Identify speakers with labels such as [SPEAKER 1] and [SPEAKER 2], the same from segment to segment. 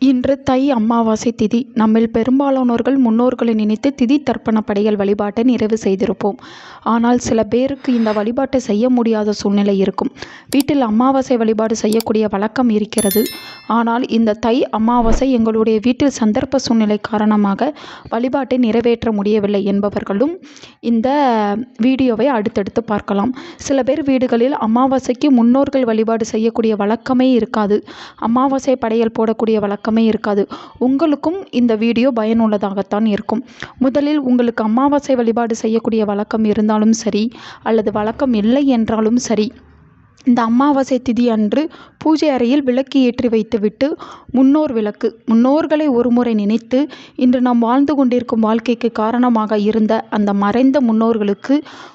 [SPEAKER 1] இன்று தை அமாவாசை திதி. நம்மில் பெரும்பாலானோர்கள் முன்னோர்களை நினைத்து திதி தர்ப்பண படையல் வழிபாட்டை நிறைவு செய்திருப்போம். ஆனால் சில பேருக்கு இந்த வழிபாட்டை செய்ய முடியாத சூழ்நிலை இருக்கும். வீட்டில் அமாவாசை வழிபாடு செய்யக்கூடிய வழக்கம் இருக்கிறது. ஆனால் இந்த தை அமாவாசை எங்களுடைய வீட்டில் சந்தர்ப்ப சூழ்நிலை காரணமாக வழிபாட்டை நிறைவேற்ற முடியவில்லை என்பவர்களும் இந்த வீடியோவை அடுத்தடுத்து பார்க்கலாம். சில பேர் வீடுகளில் அமாவாசைக்கு முன்னோர்கள் வழிபாடு செய்யக்கூடிய வழக்கமே இருக்காது. அமாவாசை படையல் போடக்கூடிய வழக்கம் இருக்காது. உங்களுக்கும் இந்த வீடியோ பயனுள்ளதாகத்தான் இருக்கும். முதலில் உங்களுக்கு அமாவாசை வழிபாடு செய்யக்கூடிய வழக்கம் இருந்தாலும் சரி அல்லது வழக்கம் இல்லை என்றாலும் சரி இந்த அமாவாசை திதி அன்று பூஜை அறையில் விளக்கு ஏற்றி வைத்துவிட்டு முன்னோர் விளக்கு. முன்னோர்களை ஒருமுறை நினைத்து இன்று நாம் வாழ்ந்து கொண்டிருக்கும் வாழ்க்கைக்கு காரணமாக இருந்த அந்த மறைந்த முன்னோர்களுக்கு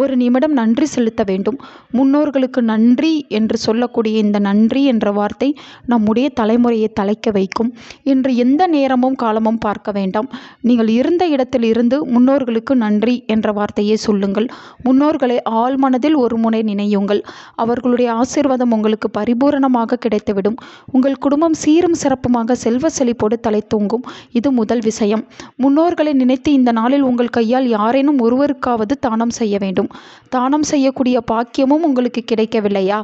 [SPEAKER 1] ஒரு நிமிடம் நன்றி செலுத்த வேண்டும். முன்னோர்களுக்கு நன்றி என்று சொல்லக்கூடிய இந்த நன்றி என்ற வார்த்தை நம்முடைய தலைமுறையை தலைக்க வைக்கும். இன்று எந்த நேரமும் காலமும் பார்க்க வேண்டாம். நீங்கள் இருந்த இடத்தில் இருந்து முன்னோர்களுக்கு நன்றி என்ற வார்த்தையை சொல்லுங்கள். முன்னோர்களை ஆழ்மனதில் ஒருமுறை நினையுங்கள். அவர்களுடைய ஆசீர்வாதம் உங்களுக்கு பரிபூரணமாக கிடைத்துவிடும். உங்கள் குடும்பம் சீரும் சிறப்புமாக செல்வ செழிப்போடு தலை தூங்கும் இது முதல் விஷயம். முன்னோர்களை நினைத்து இந்த நாளில் உங்கள் கையால் யாரேனும் ஒருவருக்காவது தானம் செய்ய வேண்டும். தானம் செய்யக்கூடிய பாக்கியமும் உங்களுக்கு கிடைக்கவில்லையா?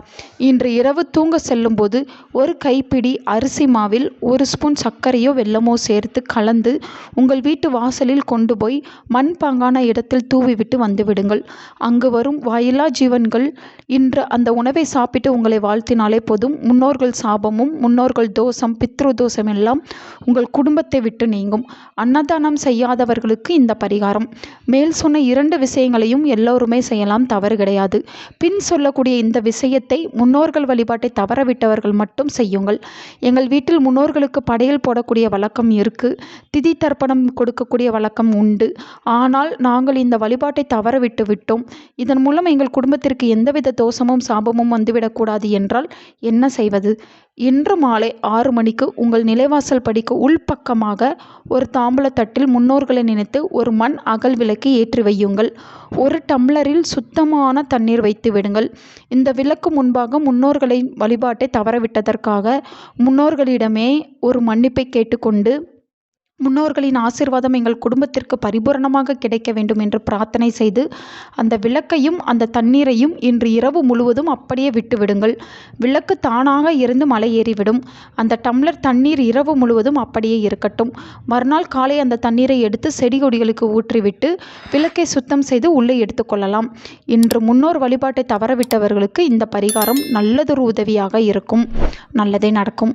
[SPEAKER 1] இன்று இரவு தூங்க செல்லும்போது ஒரு கைப்பிடி அரிசி மாவில் ஒரு ஸ்பூன் சர்க்கரையோ வெல்லமோ சேர்த்து கலந்து உங்கள் வீட்டு வாசலில் கொண்டு போய் மண் பாங்கான இடத்தில் தூவிவிட்டு வந்துவிடுங்கள். அங்கு வரும் வாயிலா ஜீவன்கள் இன்று அந்த உணவை சாப்பிட்டு உங்களை வாழ்த்தினாலே போதும். முன்னோர்கள் சாபமும் முன்னோர்கள் தோஷம் பித்ரு தோஷம் எல்லாம் உங்கள் குடும்பத்தை விட்டு நீங்கும். அன்னதானம் செய்யாதவர்களுக்கு இந்த பரிகாரம். மேல் சொன்ன இரண்டு விஷயங்களையும் எல்லோருமே செய்யலாம் தவறு கிடையாது. பின் சொல்லக்கூடிய இந்த விஷயத்தை முன்னோர்கள் வழிபாட்டை தவறவிட்டவர்கள் மட்டும் செய்யுங்கள். எங்கள் வீட்டில் முன்னோர்களுக்கு படையல் போடக்கூடிய வழக்கம் இருக்கு. திதி தர்ப்பணம் கொடுக்கக்கூடிய வழக்கம் உண்டு. ஆனால் நாங்கள் இந்த வழிபாட்டை தவறவிட்டு விட்டோம். இதன் மூலம் எங்கள் குடும்பத்திற்கு எந்தவித தோஷமும் சாபமும் வந்துவிடக்கூடாது என்றால் என்ன செய்வது. இன்று மாலை ஆறு மணிக்கு உங்கள் நிலைவாசல் படிக்கு உள்பக்கமாக ஒரு தாம்பூலத்தட்டில் முன்னோர்களை நினைத்து ஒரு மண் அகல் விளக்கு ஏற்றி வையுங்கள். ஒரு டம்ளரில் சுத்தமான தண்ணீர் வைத்து விடுங்கள். இந்த விளக்கு முன்பாக முன்னோர்களை வழிபாட்டை தவறவிட்டதற்காக முன்னோர்களிடமே ஒரு மன்னிப்பை கேட்டுக்கொண்டு முன்னோர்களின் ஆசிர்வாதம் எங்கள் குடும்பத்திற்கு பரிபூரணமாக கிடைக்க வேண்டும் என்று பிரார்த்தனை செய்து அந்த விளக்கையும் அந்த தண்ணீரையும் இன்று இரவு முழுவதும் அப்படியே விட்டுவிடுங்கள். விளக்கு தானாக இருந்து மலை ஏறிவிடும். அந்த டம்ளர் தண்ணீர் இரவு முழுவதும் அப்படியே இருக்கட்டும். மறுநாள் காலை அந்த தண்ணீரை எடுத்து செடி கொடிகளுக்கு ஊற்றிவிட்டு விளக்கை சுத்தம் செய்து உள்ளே எடுத்துக்கொள்ளலாம் இன்று முன்னோர் வழிபாட்டை தவறவிட்டவர்களுக்கு இந்த பரிகாரம் நல்லதொரு உதவியாக இருக்கும். நல்லதே நடக்கும்.